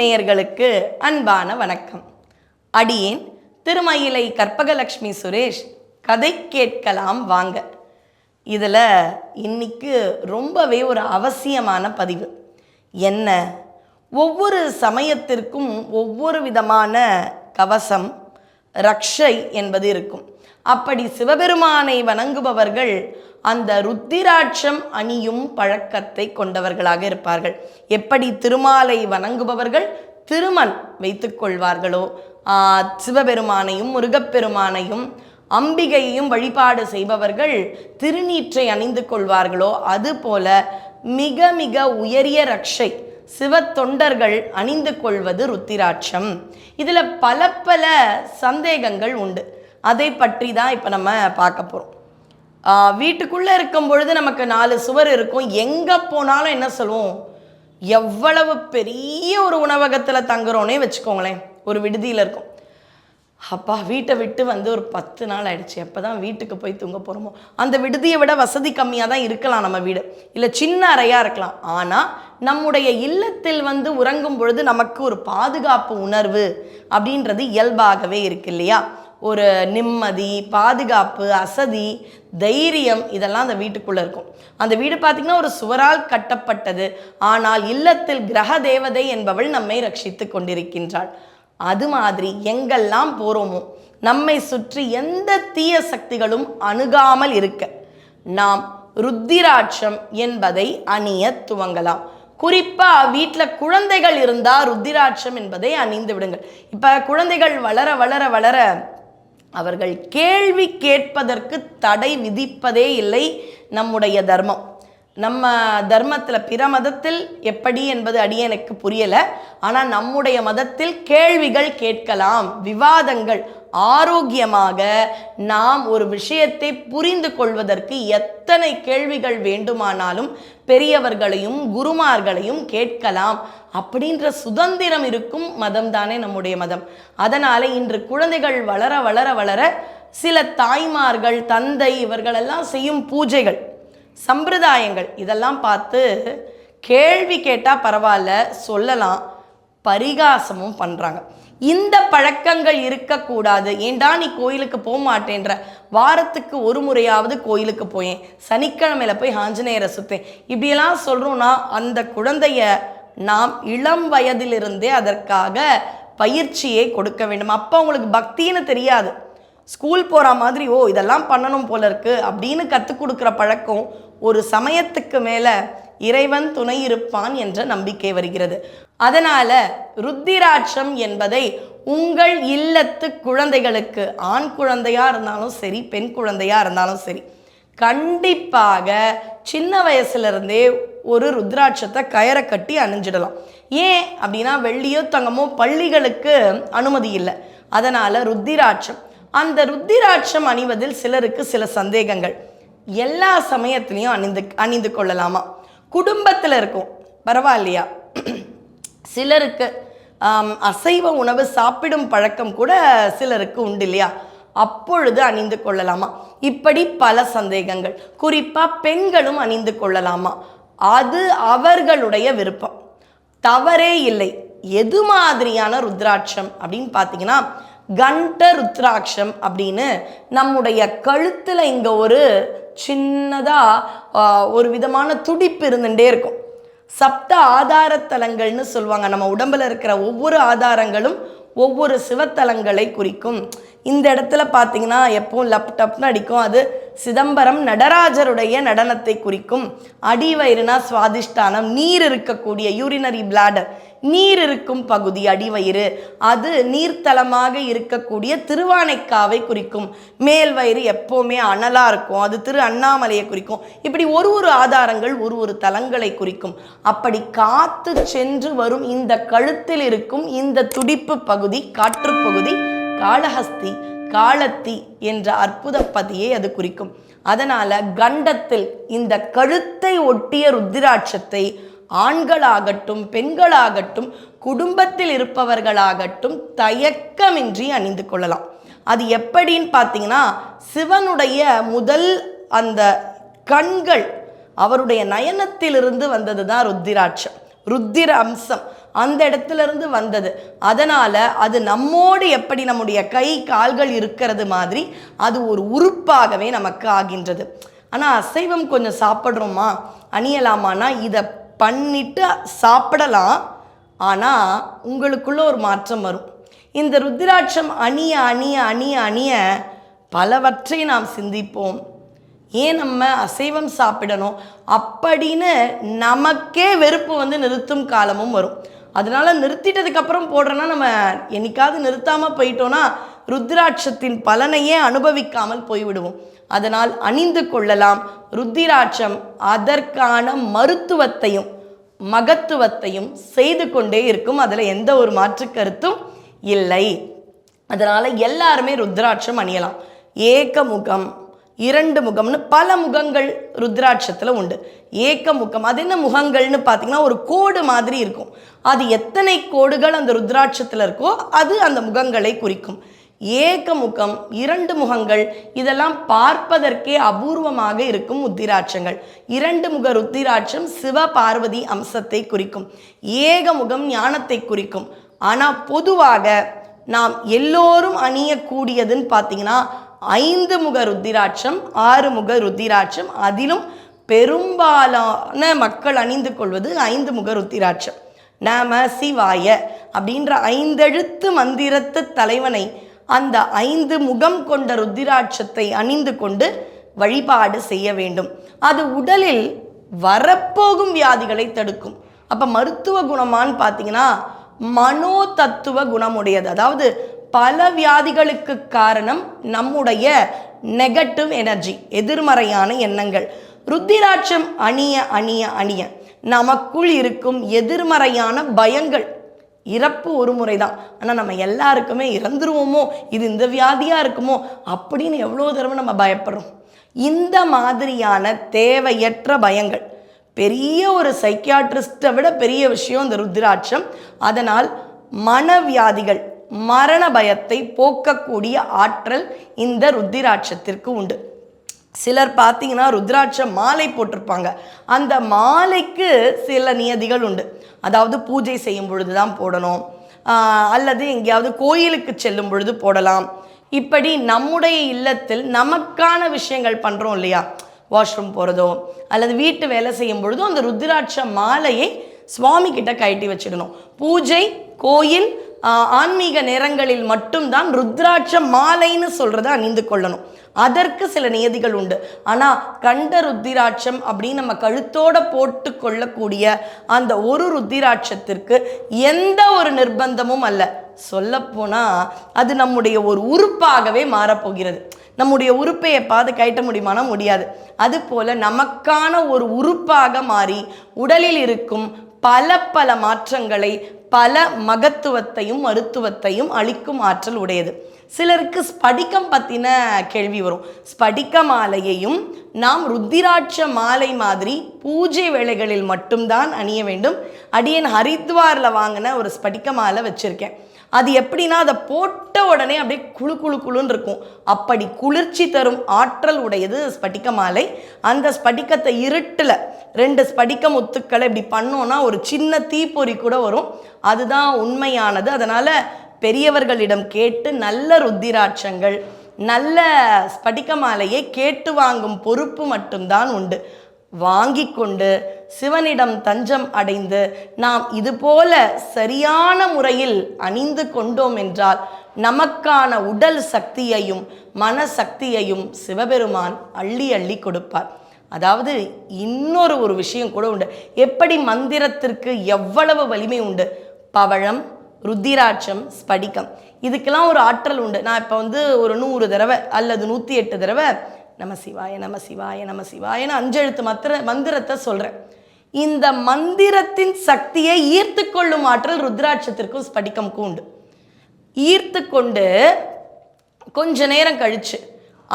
நேயர்களுக்கு அன்பான வணக்கம். அடியேன் திருமயிலை கற்பகலக்ஷ்மி சுரேஷ் கதை கேட்கலாம் வாங்க. இதில் இன்னைக்கு ரொம்பவே ஒரு அவசியமான பதிவு. என்ன? ஒவ்வொரு சமயத்திற்கும் ஒவ்வொரு விதமான கவசம் ரக்ஷை என்பது இருக்கும். அப்படி சிவபெருமானை வணங்குபவர்கள் அந்த ருத்திராட்சம் அணியும் பழக்கத்தை கொண்டவர்களாக இருப்பார்கள். எப்படி திருமாலை வணங்குபவர்கள் திருமண் வைத்துக் கொள்வார்களோ சிவபெருமானையும் முருகப்பெருமானையும் அம்பிகையையும் வழிபாடு செய்பவர்கள் திருநீற்றை அணிந்து கொள்வார்களோ அதுபோல மிக மிக உயரிய ரக்ஷை சிவ தொண்டர்கள் அணிந்து கொள்வது ருத்திராட்சம். இதில் பல பல சந்தேகங்கள் உண்டு. அதை பற்றி தான் இப்போ நம்ம பார்க்க போகிறோம் வீட்டுக்குள்ளே இருக்கும் பொழுது நமக்கு நாலு சுவர் இருக்கும். எங்கே போனாலும் என்ன சொல்லுவோம்? எவ்வளவு பெரிய ஒரு உணவகத்தில் தங்குறோன்னே வச்சுக்கோங்களேன். ஒரு விடுதியில் இருக்கும். அப்பா வீட்டை விட்டு வந்து ஒரு பத்து நாள் ஆயிடுச்சு. எப்போ தான் வீட்டுக்கு போய் தூங்க போகிறோமோ அந்த விடுதியை விட வசதி கம்மியாக தான் இருக்கலாம் நம்ம வீடு. இல்லை சின்ன அறையாக இருக்கலாம். ஆனால் நம்முடைய இல்லத்தில் வந்து உறங்கும் பொழுது நமக்கு ஒரு பாதுகாப்பு உணர்வு அப்படின்றது இயல்பாகவே இருக்கு இல்லையா? ஒரு நிம்மதி பாதுகாப்பு அசதி தைரியம் இதெல்லாம் அந்த வீட்டுக்குள்ளே இருக்கும். அந்த வீடு பார்த்திங்கன்னா ஒரு சுவரால் கட்டப்பட்டது. ஆனால் இல்லத்தில் கிரக தேவதை என்பவள் நம்மை ரட்சித்து கொண்டிருக்கின்றாள். அது மாதிரி எங்கெல்லாம் போகிறோமோ நம்மை சுற்றி எந்த தீய சக்திகளும் அணுகாமல் இருக்க நாம் ருத்திராட்சம் என்பதை அணிய துவங்கலாம். குறிப்பா வீட்டில் குழந்தைகள் இருந்தால் ருத்திராட்சம் என்பதை அணிந்து விடுங்கள். இப்போ குழந்தைகள் வளர வளர வளர அவர்கள் கேள்வி கேட்பதற்கு தடை விதிப்பதே இல்லை நம்முடைய தர்மம். நம்ம தர்மத்தில் பிற மதத்தில் எப்படி என்பது அடியே எனக்கு புரியலை. ஆனால் நம்முடைய மதத்தில் கேள்விகள் கேட்கலாம் விவாதங்கள் ஆரோக்கியமாக நாம் ஒரு விஷயத்தை புரிந்து கொள்வதற்கு எத்தனை கேள்விகள் வேண்டுமானாலும் பெரியவர்களையும் குருமார்களையும் கேட்கலாம். அப்படின்ற சுதந்திரம் இருக்கும் மதம் தானே நம்முடைய மதம். அதனால இன்று குழந்தைகள் வளர வளர வளர சில தாய்மார்கள் தந்தை இவர்களெல்லாம் செய்யும் பூஜைகள் சம்பிரதாயங்கள் இதெல்லாம் பார்த்து கேள்வி கேட்டால் பரவாயில்ல சொல்லலாம். பரிகாசமும் பண்ணுறாங்க இந்த பழக்கங்கள் இருக்கக்கூடாது. ஏண்டா நீ கோயிலுக்கு போக மாட்டேன்ற வாரத்துக்கு ஒரு முறையாவது கோயிலுக்கு போயேன். சனிக்கிழமையில போய் ஆஞ்சநேயரை சுத்தேன். இப்படியெல்லாம் சொல்கிறோன்னா அந்த குழந்தைய நாம் இளம் வயதிலிருந்தே அதற்காக பயிற்சியை கொடுக்க வேண்டும். அப்போ அவங்களுக்கு பக்தின்னு தெரியாது. ஸ்கூல் போகிற மாதிரி ஓ இதெல்லாம் பண்ணணும் போல இருக்கு அப்படின்னு கற்றுக் கொடுக்குற பழக்கம் ஒரு சமயத்துக்கு மேலே இறைவன் துணை இருப்பான் என்ற நம்பிக்கை வருகிறது. அதனால ருத்திராட்சம் என்பதை உங்கள் இல்லத்து குழந்தைகளுக்கு ஆண் குழந்தையா இருந்தாலும் சரி பெண் குழந்தையா இருந்தாலும் சரி கண்டிப்பாக சின்ன வயசுலேருந்தே ஒரு ருத்ராட்சத்தை கயரை கட்டி அணிஞ்சிடலாம். ஏன் அப்படின்னா வெள்ளியோ தங்கமோ பள்ளிகளுக்கு அனுமதி இல்லை. அதனால் ருத்திராட்சம். அந்த ருத்திராட்சம் அணிவதில் சிலருக்கு சில சந்தேகங்கள். எல்லா சமயத்திலையும் அணிந்து அணிந்து கொள்ளலாமா? குடும்பத்தில் இருக்கும். பரவாயில்லையா? சிலருக்கு அசைவ உணவு சாப்பிடும் பழக்கம் கூட சிலருக்கு உண்டு இல்லையா? அப்பொழுது அணிந்து கொள்ளலாமா? இப்படி பல சந்தேகங்கள். குறிப்பாக பெண்களும் அணிந்து கொள்ளலாமா? அது அவர்களுடைய விருப்பம். தவறே இல்லை. எது மாதிரியான ருத்ராட்சம் அப்படின்னு பார்த்தீங்கன்னா கண்ட ருத்ராட்சம் அப்படின்னு நம்முடைய கழுத்தில் இங்கே ஒரு சின்னதாக ஒரு விதமான துடிப்பு இருந்துகிட்டே இருக்கும். சப்த ஆதாரத்தலங்கள்னு சொல்லுவாங்க. நம்ம உடம்பில் இருக்கிற ஒவ்வொரு ஆதாரங்களும் ஒவ்வொரு சிவத்தலங்களை குறிக்கும். இந்த இடத்துல பார்த்தீங்கன்னா எப்பவும் லப் டப்னு அடிக்கும். அது சிதம்பரம் நடராஜருடைய நடனத்தை குறிக்கும் அடிவயிறுனா சுவாதிஷ்டானம் நீர் இருக்கக்கூடிய யூரினரி பிளாடர் நீர் இருக்கும் பகுதி அடிவயிறு. அது நீர்த்தலமாக இருக்கக்கூடிய திருவானைக்காவை குறிக்கும். மேல் வயிறு எப்போவுமே அனலா இருக்கும். அது திரு அண்ணாமலையை குறிக்கும். இப்படி ஒரு ஒரு ஆதாரங்கள் ஒரு ஒரு தலங்களை குறிக்கும். அப்படி காத்து சென்று வரும் இந்த கழுத்தில் இருக்கும் இந்த துடிப்பு பகுதி காற்று பகுதி காளஹஸ்தி காலத்தி என்ற அற்புத பதியை அது குறிக்கும். அதனால கண்டத்தில் இந்த கழுத்தை ஒட்டிய ருத்திராட்சத்தை ஆண்களாகட்டும் பெண்களாகட்டும் குடும்பத்தில் இருப்பவர்களாகட்டும் தயக்கமின்றி அணிந்து கொள்ளலாம். அது எப்படின்னு பார்த்தீங்கன்னா சிவனுடைய முதல் அந்த கண்கள் அவருடைய நயனத்திலிருந்து வந்தது தான் ருத்திராட்சம் ருத்திர அம்சம் அந்த இடத்துல இருந்து வந்தது. அதனால் அது நம்மோடு எப்படி நம்முடைய கை கால்கள் இருக்கிறது மாதிரி அது ஒரு உறுப்பாகவே நமக்கு ஆகின்றது. ஆனால் அசைவம் கொஞ்சம் சாப்பிட்றோமா? அணியலாமான்னா இதை பண்ணிட்டு சாப்பிடலாம். ஆனால் உங்களுக்குள்ள ஒரு மாற்றம் வரும். இந்த ருத்ராட்சம் அணிய அணிய அணிய அணிய பலவற்றை நாம் சிந்திப்போம். ஏன் நம்ம அசைவம் சாப்பிடணும்? அப்படின்னு நமக்கே வெறுப்பு வந்து நிறுத்தும் காலமும் வரும். அதனால் நிறுத்திட்டதுக்கு அப்புறம் போடுறோன்னா நம்ம என்னைக்காவது நிறுத்தாமல் போயிட்டோன்னா ருத்ராட்சத்தின் பலனையே அனுபவிக்காமல் போய்விடுவோம். அதனால் அணிந்து கொள்ளலாம். ருத்திராட்சம் அதற்கான மருத்துவத்தையும் மகத்துவத்தையும் செய்து கொண்டே இருக்கும். அதில் எந்த ஒரு மாற்று கருத்தும் இல்லை. அதனால் எல்லாருமே ருத்ராட்சம் அணியலாம். ஏக்கமுகம் இரண்டு முகம்னு பல முகங்கள் ருத்ராட்சத்தில் உண்டு. ஏக்க முகம். அது என்ன முகங்கள்னு பார்த்தீங்கன்னா ஒரு கோடு மாதிரி இருக்கும். அது எத்தனை கோடுகள் அந்த ருத்ராட்சத்தில் இருக்கோ அது அந்த முகங்களை குறிக்கும். ஏக முகம் இரண்டு முகங்கள் இதெல்லாம் பார்ப்பதற்கே அபூர்வமாக இருக்கும் உத்திராட்சங்கள். இரண்டு முக ருத்திராட்சம் சிவ பார்வதி அம்சத்தை குறிக்கும். ஏக முகம் ஞானத்தை குறிக்கும். ஆனால் பொதுவாக நாம் எல்லோரும் அணியக்கூடியதுன்னு பார்த்தீங்கன்னா ஐந்து முக ருத்திராட்சம் ஆறு முக ருத்திராட்சம் அதிலும் பெரும்பாலான மக்கள் அணிந்து கொள்வது ஐந்து முக ருத்திராட்சம் நம சிவாய அப்படின்ற ஐந்தெழுத்து மந்திரத்து தலைவனை அந்த ஐந்து முகம் கொண்ட ருத்திராட்சத்தை அணிந்து கொண்டு வழிபாடு செய்ய வேண்டும். அது உடலில் வரப்போகும் வியாதிகளை தடுக்கும். அப்போ மருத்துவ குணமான்னு பார்த்தீங்கன்னா மனோ தத்துவ குணமுடையது. அதாவது பல வியாதிகளுக்கு காரணம் நம்முடைய நெகட்டிவ் எனர்ஜி எதிர்மறையான எண்ணங்கள். ருத்திராட்சம் அணிய அணிய அணிய. நமக்குள் இருக்கும் எதிர்மறையான பயங்கள் இறப்பு ஒரு முறை தான் ஆனால் நம்ம எல்லாருக்குமே இறந்துருவோமோ? இது இந்த வியாதியாக இருக்குமோ? அப்படின்னு எவ்வளோ தடவை நம்ம பயப்படுறோம். இந்த மாதிரியான தேவையற்ற பயங்கள். பெரிய ஒரு சைக்கியாட்ரிஸ்ட்டை விட பெரிய விஷயம் இந்த ருத்ராட்சம் அதனால் மனவியாதிகள் மரண பயத்தை போக்கக்கூடிய ஆற்றல் இந்த ருத்திராட்சத்திற்கு உண்டு. சிலர் பார்த்தீங்கன்னா ருத்ராட்ச மாலை போட்டிருப்பாங்க. அந்த மாலைக்கு சில நியதிகள் உண்டு. அதாவது பூஜை செய்யும் பொழுது தான் போடணும் அல்லது எங்கேயாவது கோயிலுக்கு செல்லும் பொழுது போடலாம். இப்படி நம்முடைய இல்லத்தில் நமக்கான விஷயங்கள் பண்ணுறோம் இல்லையா? வாஷ்ரூம் போகிறதோ அல்லது வீட்டு வேலை செய்யும் பொழுதோ அந்த ருத்ராட்ச மாலையை சுவாமி கிட்ட கழட்டி வச்சிடணும். பூஜை கோயில் ஆன்மீக நேரங்களில் மட்டும்தான் ருத்ராட்ச மாலைன்னு சொல்கிறத அணிந்து கொள்ளணும். அதற்கு சில நியதிகள் உண்டு. ஆனால் கண்ட ருத்திராட்சம் அப்படின்னு நம்ம கழுத்தோட போட்டு கொள்ளக்கூடிய அந்த ஒரு ருத்திராட்சத்திற்கு எந்த ஒரு நிர்பந்தமும் அல்ல. சொல்லப்போனால் அது நம்முடைய ஒரு உறுப்பாகவே மாறப்போகிறது. நம்முடைய உறுப்பை எப்பாவது கயட்ட முடியுமானா முடியாது. அதுபோல நமக்கான ஒரு உறுப்பாக மாறி உடலில் இருக்கும் பல பல மாற்றங்களை பல மகத்துவத்தையும் மருத்துவத்தையும் அளிக்கும் ஆற்றல் உடையது. சிலருக்கு ஸ்படிகம் பற்றின கேள்வி வரும். ஸ்படிக மாலையையும் நாம் ருத்திராட்ச மாலை மாதிரி பூஜை வேளைகளில் மட்டும்தான் அணிய வேண்டும். அடியேன் ஹரித்வாரில் வாங்கின ஒரு ஸ்படிக மாலை வச்சுருக்கேன். அது எப்படின்னா அதை போட்ட உடனே அப்படியே குளு குழு குழுன்னு இருக்கும். அப்படி குளிர்ச்சி தரும் ஆற்றல் உடையது ஸ்படிக மாலை. அந்த ஸ்படிகத்தை இருட்டில் ரெண்டு ஸ்படிக்க முத்துக்களை இப்படி பண்ணோன்னா ஒரு சின்ன தீப்பொறி கூட வரும். அதுதான் உண்மையானது. அதனால் பெரியவர்களிடம் கேட்டு நல்ல ருத்திராட்சங்கள் நல்ல ஸ்படிக மாலையை கேட்டு வாங்கும் பொறுப்பு மட்டும்தான் உண்டு. வாங்கி கொண்டு சிவனிடம் தஞ்சம் அடைந்து நாம் இதுபோல சரியான முறையில் அணிந்து கொண்டோம் என்றால் நமக்கான உடல் சக்தியையும் மன சக்தியையும் சிவபெருமான் அள்ளி அள்ளி கொடுப்பார். அதாவது இன்னொரு ஒரு விஷயம் கூட உண்டு. எப்படி மந்திரத்திற்கு எவ்வளவு வலிமை உண்டு? பவழம் ருத்திராட்சம் ஸ்படிகம். இதுக்கெல்லாம் ஒரு ஆற்றல் உண்டு. நான் இப்போ வந்து ஒரு நூறு தடவை அல்லது நூற்றி எட்டு தடவை நம சிவாய நம சிவாய நம சிவாயன்னு அஞ்செழுத்து மத்திர மந்திரத்தை சொல்கிறேன் இந்த மந்திரத்தின் சக்தியை ஈர்த்து கொள்ளும் ஆற்றல் ருத்ராட்சத்திற்கும் ஸ்படிகம்க்கும் உண்டு. ஈர்த்து கொண்டு கொஞ்ச நேரம் கழிச்சு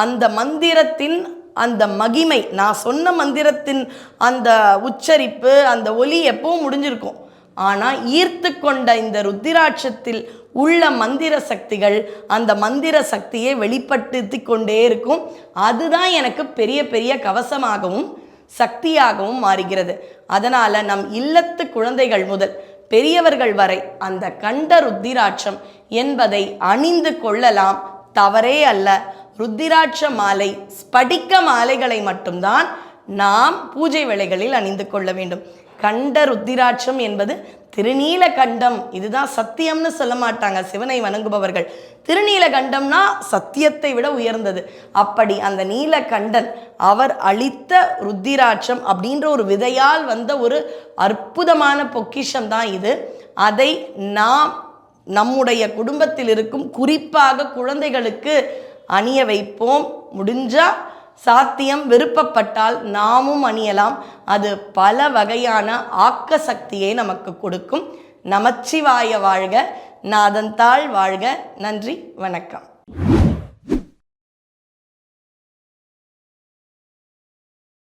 அந்த மந்திரத்தின் அந்த மகிமை நான் சொன்ன மந்திரத்தின் அந்த உச்சரிப்பு அந்த ஒலி எப்பவும் முடிஞ்சிருக்கும். ஆனால் ஈர்த்து கொண்ட இந்த ருத்திராட்சத்தில் உள்ள மந்திர சக்திகள் அந்த மந்திர சக்தியை வெளிப்படுத்தி கொண்டே இருக்கும். அதுதான் எனக்கு பெரிய பெரிய கவசமாகவும் சக்தியாகவும் மாறுகிறது. அதனால் நம் இல்லத்து குழந்தைகள் முதல் பெரியவர்கள் வரை அந்த கண்ட ருத்திராட்சம் என்பதை அணிந்து கொள்ளலாம். தவறே அல்ல. ருத்திராட்ச மாலை ஸ்படிக்க மாலைகளை மட்டும்தான் நாம் பூஜை வேளைகளில் அணிந்து கொள்ள வேண்டும். கண்ட ருத்திராட்சம் என்பது திருநீலகண்டம். இதுதான் சத்தியம்னு சொல்ல மாட்டாங்க சிவனை வணங்குபவர்கள். திருநீலகண்டம்னா சத்தியத்தை விட உயர்ந்தது. அப்படி அந்த நீலகண்டன் அவர் அளித்த ருத்திராட்சம் அப்படின்ற ஒரு விதையால் வந்த ஒரு அற்புதமான பொக்கிஷம் தான் இது. அதை நாம் நம்முடைய குடும்பத்தில் இருக்கும் குறிப்பாக குழந்தைகளுக்கு அணிய வைப்போம். முடிஞ்சால் சாத்தியம் விருப்பப்பட்டால் நாமும் அணியலாம். அது பல வகையான ஆக்க சக்தியை நமக்கு கொடுக்கும். நமச்சிவாய வாழ்க நாதந்தாள் வாழ்க. நன்றி வணக்கம்.